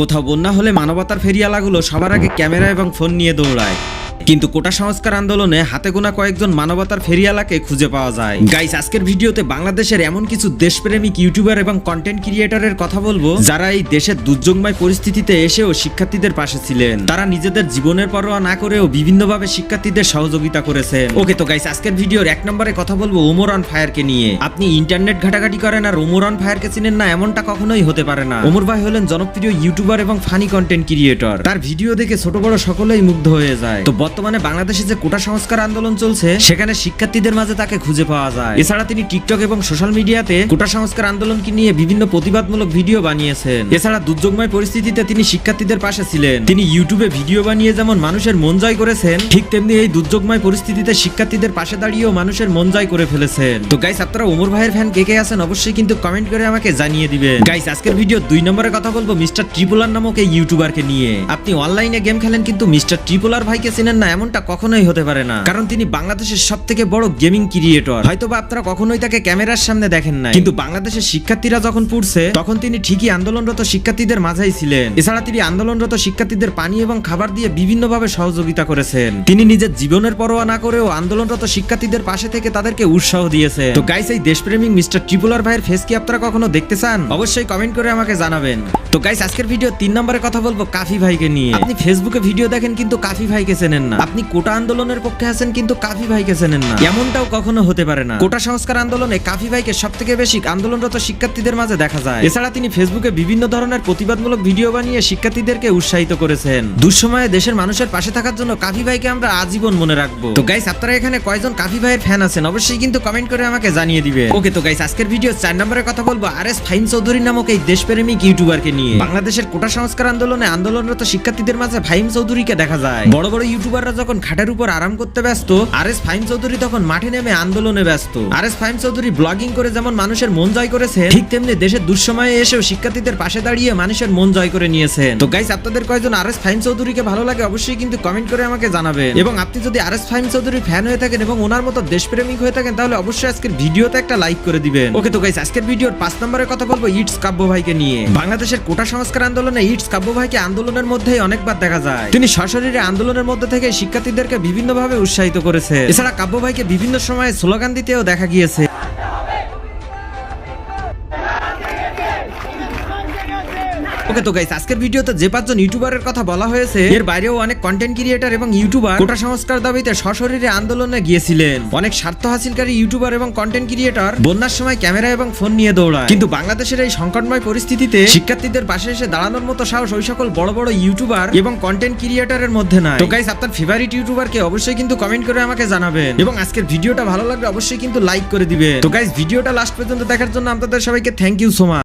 কোথাও বন্যা হলে মানবতার ফেরিয়ালাগুলো সবার আগে ক্যামেরা এবং ফোন নিয়ে দৌড়ায়। কিন্তু কোটা সংস্কার আন্দোলনে হাতে গোনা কয়েকজন মানবতার ফেরিয়ালাকে খুঁজে পাওয়া যায়। গাইস আজকের ভিডিওতে বাংলাদেশের এমন কিছু দেশপ্রেমিক ইউটিউবার এবং কন্টেন্ট ক্রিয়েটরের কথা বলব, যারা এই দেশের দুর্যোগময় পরিস্থিতিতে এসেও শিক্ষার্থীদের পাশে ছিলেন। তারা নিজেদের জীবনের পরোয়া না করেও বিভিন্নভাবে শিক্ষার্থীদের সহযোগিতা করেছেন। ওকে তো গাইস আজকের ভিডিওর এক নম্বরে কথা বলব ওমর অন ফায়ারকে নিয়ে। আপনি ইন্টারনেট ঘাটাঘাটি করেন আর ওমর অন ফায়ারকে চিনেন না, এমনটা কখনোই হতে পারে না। ওমর ভাই হলেন জনপ্রিয় ইউটিউবার এবং ফানি কন্টেন্ট ক্রিয়েটর তার ভিডিও দেখে ছোট বড় সকলেই মুগ্ধ হয়ে যায়। তো বর্তমানে বাংলাদেশে যে কোটা সংস্কার আন্দোলন চলছে, সেখানে শিক্ষার্থীদের মাঝে তাকে খুঁজে পাওয়া যায়। এছাড়া তিনি টিকটক এবং সোশ্যাল মিডিয়াতে কোটা সংস্কার আন্দোলনকে নিয়ে বিভিন্ন প্রতিবাদমূলক ভিডিও বানিয়েছেন। এছাড়া দুর্যোগময় পরিস্থিতিতে তিনি শিক্ষার্থীদের পাশে ছিলেন। তিনি ইউটিউবে ভিডিও বানিয়ে যেমন মানুষের মন জয় করেছেন, ঠিক তেমনি এই দুর্যোগময় পরিস্থিতিতে শিক্ষার্থীদের পাশে দাঁড়িয়েও মানুষের মন জয় করে ফেলেছেন। তো গাইস আপনারা ওমর ভাইয়ের ফ্যান কে কে আছেন অবশ্যই কিন্তু কমেন্ট করে আমাকে জানিয়ে দিবেন। গাইস আজকের ভিডিও দুই নম্বরে কথা বলব মিস্টার ট্রিপুলার নামক এই ইউটিউবারকে নিয়ে। আপনি অনলাইনে গেম খেলেন কিন্তু মিস্টার ট্রিপুলার ভাইকে চেনেন না, এমনটা কখনোই হতে পারে না। কারণ তিনি বাংলাদেশের সব থেকে বড় গেমিং ক্রিয়েটর। হয়তো বা আপনারা কখনোই তাকে ক্যামেরার সামনে দেখেন না কিন্তু বাংলাদেশের শিক্ষার্থীরা যখন পড়ছে, তখন তিনি ঠিকই আন্দোলনরত শিক্ষার্থীদের মাঝেই ছিলেন। এছাড়া তিনি আন্দোলনরত শিক্ষার্থীদের পানি এবং খাবার দিয়ে বিভিন্নভাবে সহযোগিতা করেছেন। তিনি নিজের জীবনের পরোয়া না করেও আন্দোলনরত শিক্ষার্থীদের পাশে থেকে তাদেরকে উৎসাহ দিয়েছে তো গাইস এই দেশপ্রেমিক মিস্টার ট্রিপুলার ভাইয়ের ফেস কি আপনারা কখনো দেখতে চান? অবশ্যই কমেন্ট করে আমাকে জানাবেন। তো গাইস আজকের ভিডিও তিন নম্বরে কথা বলব কাফি ভাইকে নিয়ে। আপনি ফেসবুকে ভিডিও দেখেন, কিন্তু কাফি ভাইকে চেনেন না। আপনি কোটা আন্দোলনের পক্ষে আছেন কিন্তু কাফি ভাইকে চেনেন না। এমনটাও কখনো হতে পারে না। কোটা সংস্কার আন্দোলনে কাফি ভাইকে সব থেকে বেশি আন্দোলনরত শিক্ষার্থীদের মাঝে দেখা যায়। এছাড়া তিনি ফেসবুকে বিভিন্ন ধরনের প্রতিবাদমূলক ভিডিও বানিয়ে শিক্ষার্থীদেরকে উৎসাহিত করেছেন। দুঃসময়ে দেশের মানুষের পাশে থাকার জন্য কাফি ভাইকে আমরা আজীবন মনে রাখব। তো গাইস আপনারা এখানে কয়জন কাফি ভাইয়ের ফ্যান আছেন? অবশ্যই কিন্তু কমেন্ট করে আমাকে জানিয়ে দিবে ওকে তো গাইস আজকের ভিডিও চার নম্বরে কথা বলব আর এস ফাইন চৌধুরী নামক এই দেশপ্রেমিক ইউটিউবারকে নিয়ে। বাংলাদেশের কোটা সংস্কার আন্দোলনে আন্দোলনরত শিক্ষার্থীদের মাঝে ফাইম চৌধুরীকে দেখা যায়। বড় বড় ইউটিউবাররা যখন খাটের উপর আরাম করতে ব্যস্ত আর এস ফাইম চৌধুরী তখন মাঠে নেমে আন্দোলনে ব্যস্ত। আর এস ফাইম চৌধুরী ব্লগিং করে যেমন মানুষের মন জয় করেছে ঠিক তেমনি দেশের দুঃসময়ে এসেও শিক্ষার্থীদের পাশে দাঁড়িয়ে মানুষের মন জয় করে নিয়েছেন। তো গাইস আপনাদের কয়জন আর এস ফাইম চৌধুরীকে ভালো লাগে অবশ্যই কিন্তু কমেন্ট করে আমাকে জানাবেন। এবং আপনি যদি আর এস ফাইম চৌধুরীর ফ্যান হয়ে থাকেন এবং ওনার মতো দেশপ্রেমিক হয়ে থাকেন, তাহলে অবশ্যই আজকের ভিডিওতে একটা লাইক করে দিবেন। ওকে, তো গাইস আজকের ভিডিওর পাঁচ নম্বরে কথা বলব ইটস কাব্য ভাইকে নিয়ে। বাংলাদেশের কোটা সংস্কার আন্দোলনে ইটস কাব্য ভাইকে আন্দোলনের মধ্যেই অনেকবার দেখা যায়। তিনি সশরীরে আন্দোলনের মধ্যে থেকে শিক্ষার্থীদেরকে বিভিন্নভাবে উৎসাহিত করেছে। এছাড়া কাব্য ভাইকে বিভিন্ন সময়ে স্লোগান দিতেও দেখা গিয়েছে। ওকে তো গাইস আজকের ভিডিওতে যে পাঁচজন ইউটিউবারের কথা বলা হয়েছে, এর বাইরেও অনেক কন্টেন্ট ক্রিয়েটর এবং ইউটিউবার কোটা সংস্কার দাবিতে সশরীরে আন্দোলনে গিয়েছিলেন। অনেক স্বার্থ হাসিলকারী ইউটিউবার এবং কন্টেন্ট ক্রিয়েটর বন্যার সময় ক্যামেরা এবং ফোন নিয়ে দৌড়ায়। কিন্তু বাংলাদেশের এই সংকটময় পরিস্থিতিতে শিক্ষার্থীদের পাশে এসে দাঁড়ানোর মতো সাহস ওই সকল বড় বড় ইউটিউবার এবং কন্টেন্ট ক্রিয়েটরের মধ্যে নাই। তো গাইস আপনার ফেভারিট ইউটিউবারকে অবশ্যই কিন্তু কমেন্ট করে আমাকে জানাবেন। এবং আজকের ভিডিওটা ভালো লাগলে অবশ্যই কিন্তু লাইক করে দিবেন। তো গাইস ভিডিওটা লাস্ট পর্যন্ত দেখার জন্য আপনাদের সবাইকে থ্যাংক ইউ সো মাচ